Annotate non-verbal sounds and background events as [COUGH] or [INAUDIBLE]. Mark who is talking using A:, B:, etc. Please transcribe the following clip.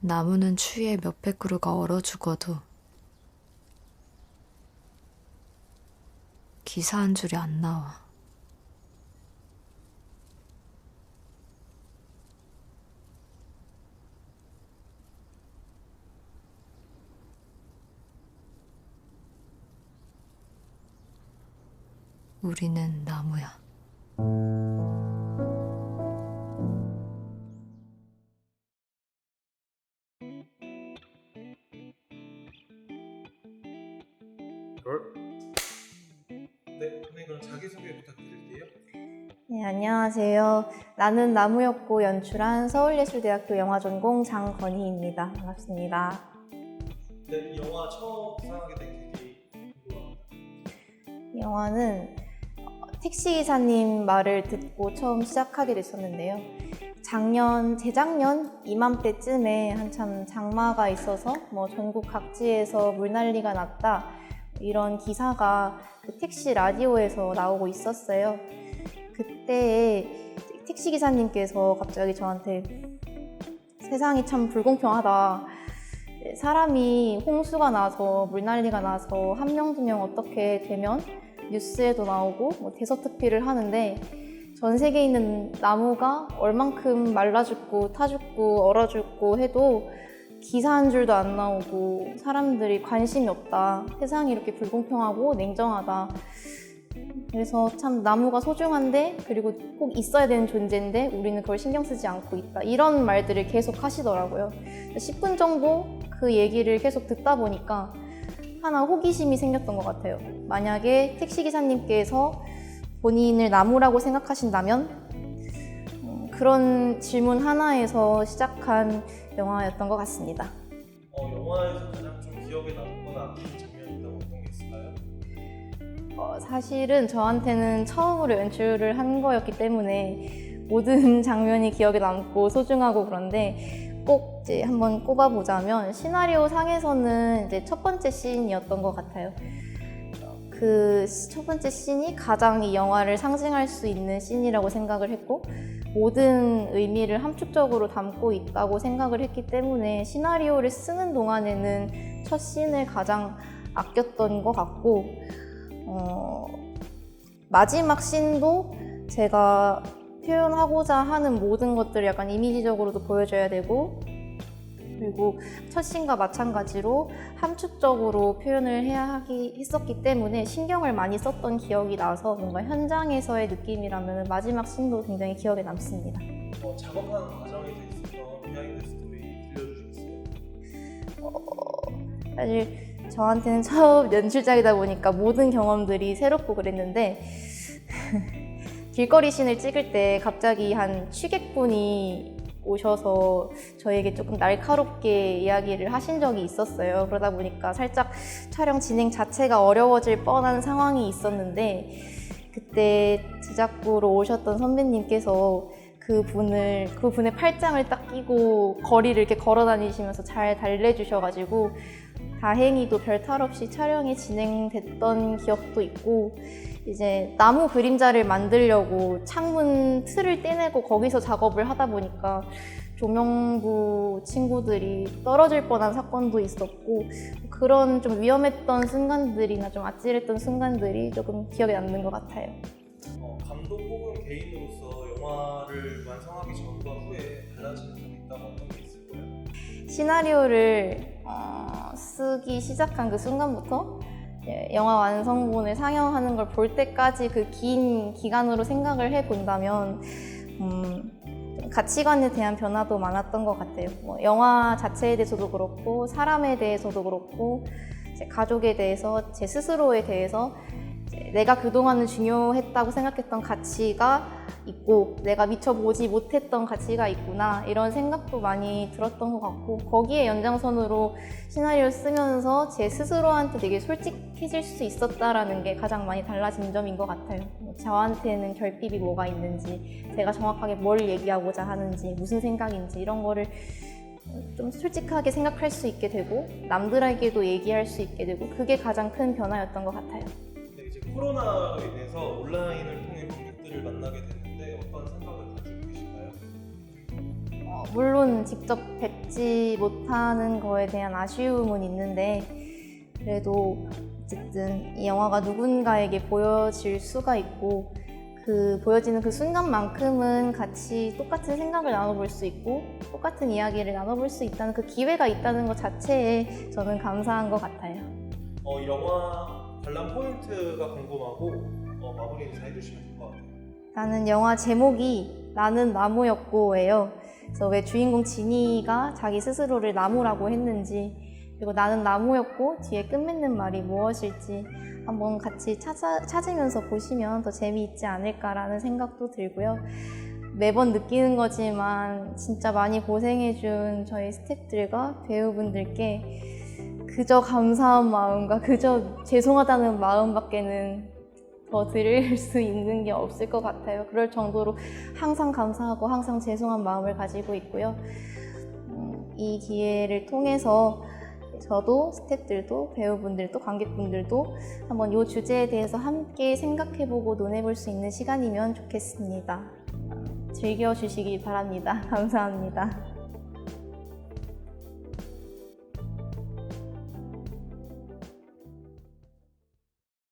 A: 나무는 추위에 몇백 그루가 얼어 죽어도 기사 한 줄이 안 나와. 우리는 나무야.
B: 소개 부탁드릴게요.
C: 네, 안녕하세요. 나는 나무였고 연출한 서울예술대학교 영화전공 장건희입니다. 반갑습니다.
B: 네, 이 영화 처음 구상하게 된 계기 궁금합니다.
C: 이 영화는 어, 택시기사님 말을 듣고 처음 시작하게 됐었는데요. 작년, 재작년 이맘때쯤에 한참 장마가 있어서 뭐 전국 각지에서 물난리가 났다. 이런 기사가 그 택시 라디오에서 나오고 있었어요. 그때 택시 기사님께서 갑자기 저한테 세상이 참 불공평하다. 사람이 홍수가 나서 물난리가 나서 한 명 두 명 어떻게 되면 뉴스에도 나오고 뭐 대서특필을 하는데 전 세계에 있는 나무가 얼만큼 말라 죽고 타 죽고 얼어 죽고 해도 기사 한 줄도 안 나오고 사람들이 관심이 없다. 세상이 이렇게 불공평하고 냉정하다. 그래서 참 나무가 소중한데 그리고 꼭 있어야 되는 존재인데 우리는 그걸 신경 쓰지 않고 있다. 이런 말들을 계속 하시더라고요. 10분 정도 그 얘기를 계속 듣다 보니까 하나 호기심이 생겼던 것 같아요. 만약에 택시기사님께서 본인을 나무라고 생각하신다면 음, 그런 질문 하나에서 시작한 영화였던 것 같습니다.
B: 어, 영화에서 가장 좀 기억에 남거나 장면이 있다면 어떤 게 있을까요?
C: 어, 사실은 저한테는 처음으로 연출을 한 거였기 때문에 모든 [LAUGHS] 장면이 기억에 남고 소중하고 그런데 꼭 이제 한번 꼽아보자면 시나리오 상에서는 이제 첫 번째 씬이었던 것 같아요. 그 첫 번째 씬이 가장 이 영화를 상징할 수 있는 씬이라고 생각을 했고 모든 의미를 함축적으로 담고 있다고 생각을 했기 때문에 시나리오를 쓰는 동안에는 첫 씬을 가장 아꼈던 것 같고 어, 마지막 씬도 제가 표현하고자 하는 모든 것들을 약간 이미지적으로도 보여줘야 되고 그리고 첫 씬과 마찬가지로 함축적으로 표현을 해야 하기 했었기 때문에 신경을 많이 썼던 기억이 나서 뭔가 현장에서의 느낌이라면 마지막 씬도 굉장히 기억에 남습니다.
B: 어, 작업하는 과정에 있어서 비하인드 스토리 들려주시겠어요?
C: 사실 저한테는 처음 [LAUGHS] 연출자이다 보니까 모든 경험들이 새롭고 그랬는데 [LAUGHS] 길거리 씬을 찍을 때 갑자기 한 취객분이 오셔서 저에게 조금 날카롭게 이야기를 하신 적이 있었어요. 그러다 보니까 살짝 촬영 진행 자체가 어려워질 뻔한 상황이 있었는데 그때 제작부로 오셨던 선배님께서 그 분을 그 분의 팔짱을 딱 끼고 거리를 이렇게 걸어 다니시면서 잘 달래주셔가지고 다행히도 별 탈 없이 촬영이 진행됐던 기억도 있고 이제 나무 그림자를 만들려고 창문 틀을 떼내고 거기서 작업을 하다 보니까 조명부 친구들이 떨어질 뻔한 사건도 있었고 그런 좀 위험했던 순간들이나 좀 아찔했던 순간들이 조금 기억에 남는 것 같아요.
B: 어, 감독 혹은 개인으로서 영화를 완성하기 전과 후에 달라진 점이 있다면 어떤 게 있을까요?
C: 시나리오를 어, 쓰기 시작한 그 순간부터 예, 영화 완성본을 상영하는 걸 볼 때까지 그 긴 기간으로 생각을 해 본다면 음, 좀 가치관에 대한 변화도 많았던 것 같아요. 뭐 영화 자체에 대해서도 그렇고 사람에 대해서도 그렇고 제 가족에 대해서 제 스스로에 대해서 내가 그동안은 중요했다고 생각했던 가치가 있고 내가 미처 보지 못했던 가치가 있구나 이런 생각도 많이 들었던 것 같고 거기에 연장선으로 시나리오 쓰면서 제 스스로한테 되게 솔직해질 수 있었다라는 게 가장 많이 달라진 점인 것 같아요. 뭐 저한테는 결핍이 뭐가 있는지 제가 정확하게 뭘 얘기하고자 하는지 무슨 생각인지 이런 거를 좀 솔직하게 생각할 수 있게 되고 남들에게도 얘기할 수 있게 되고 그게 가장 큰 변화였던 것 같아요.
B: 코로나로 인해서 온라인을 통해 관객들을 만나게 됐는데 어떤 생각을 가지고 계신가요?
C: 어, 물론 직접 뵙지 못하는 거에 대한 아쉬움은 있는데 그래도 어쨌든 이 영화가 누군가에게 보여질 수가 있고 그 보여지는 그 순간만큼은 같이 똑같은 생각을 나눠볼 수 있고 똑같은 이야기를 나눠볼 수 있다는 그 기회가 있다는 것 자체에 저는 감사한 것 같아요.
B: 어, 이 영화 관람 포인트가 궁금하고 어, 마무리 인사 해 주시면 될 것 같아요.
C: 나는 영화 제목이 나는 나무였고예요. 그래서 왜 주인공 진이가 자기 스스로를 나무라고 했는지 그리고 나는 나무였고 뒤에 끝맺는 말이 무엇일지 한번 같이 찾아, 찾으면서 보시면 더 재미있지 않을까라는 생각도 들고요. 매번 느끼는 거지만 진짜 많이 고생해준 저희 스태프들과 배우분들께 그저 감사한 마음과 그저 죄송하다는 마음밖에는 더 드릴 [LAUGHS] 수 있는 게 없을 것 같아요. 그럴 정도로 항상 감사하고 항상 죄송한 마음을 가지고 있고요. 음, 이 기회를 통해서 저도 스태프들도 배우분들도 관객분들도 한번 이 주제에 대해서 함께 생각해보고 논해볼 수 있는 시간이면 좋겠습니다. 즐겨주시기 바랍니다. [LAUGHS] 감사합니다.